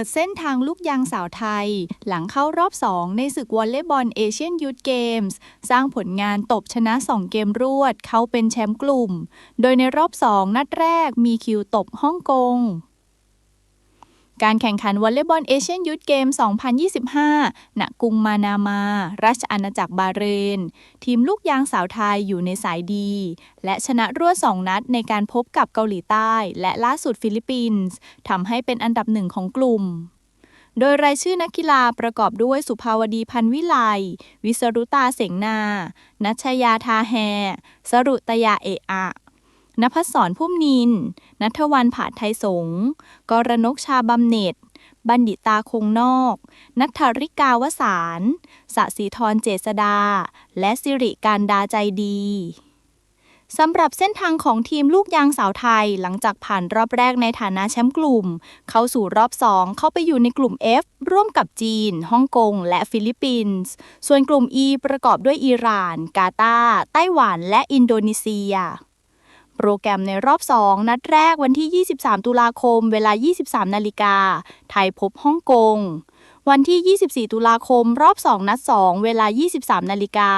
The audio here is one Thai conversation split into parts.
ปิดเส้นทางลูกยางสาวไทย หลังเข้ารอบ 2 ในศึกวอลเลย์บอลเอเชียนยูทเกมส์สร้างผลงานตบชนะ 2 เกมรวด เข้าเป็นแชมป์กลุ่ม โดยในรอบ 2 นัดแรกมีคิวตบฮ่องกง การแข่งขันวอลเลย์บอลเอเชียนยูทเกม 2025 ณ กรุงมานามา ราชอาณาจักรบาเรน ทีมลูกยางสาวไทยอยู่ในสายดี และชนะรวด2นัดในการพบกับเกาหลีใต้ และล่าสุดฟิลิปปินส์ทำให้เป็นอันดับหนึ่งของกลุ่มโดยรายชื่อนักกีฬาประกอบด้วยสุภาวดีพันวิไล วิสรุตาเสงนา นัชยาทาแฮ สรุตยาเอะอะ นภัสสรพุ่มนิน นัทวันผาดไทยสงกรนกชาบำเหน็จ บัณฑิตาคงนอก นัทธริกาวสารสศิธรเจษดา และสิริการดาใจดีสำหรับเส้นทางของทีมลูกยางสาวไทยหลังจากผ่านรอบแรกในฐานะแชมป์กลุ่ม เข้าสู่รอบ 2 เข้าไปอยู่ในกลุ่ม F ร่วมกับจีน ฮ่องกง และฟิลิปปินส์ ส่วนกลุ่ม E ประกอบด้วยอิหร่าน กาตาร์ไต้หวัน และอินโดนีเซีย โปรแกรมในรอบ 2 นัดแรกวันที่ 23 ตุลาคม เวลา 23 นาฬิกา ไทยพบฮ่องกง วันที่ 24 ตุลาคม รอบ 2 นัด 2 เวลา 23 นาฬิกา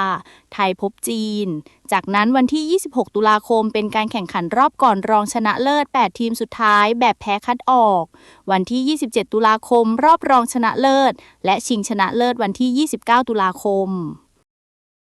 ไทยพบจีน จากนั้นวันที่ 26 ตุลาคม เป็นการแข่งขันรอบก่อนรองชนะเลิศ 8 ทีมสุดท้ายแบบแพ้คัดออก วันที่ 27 ตุลาคม รอบรองชนะเลิศ และชิงชนะเลิศวันที่ 29 ตุลาคม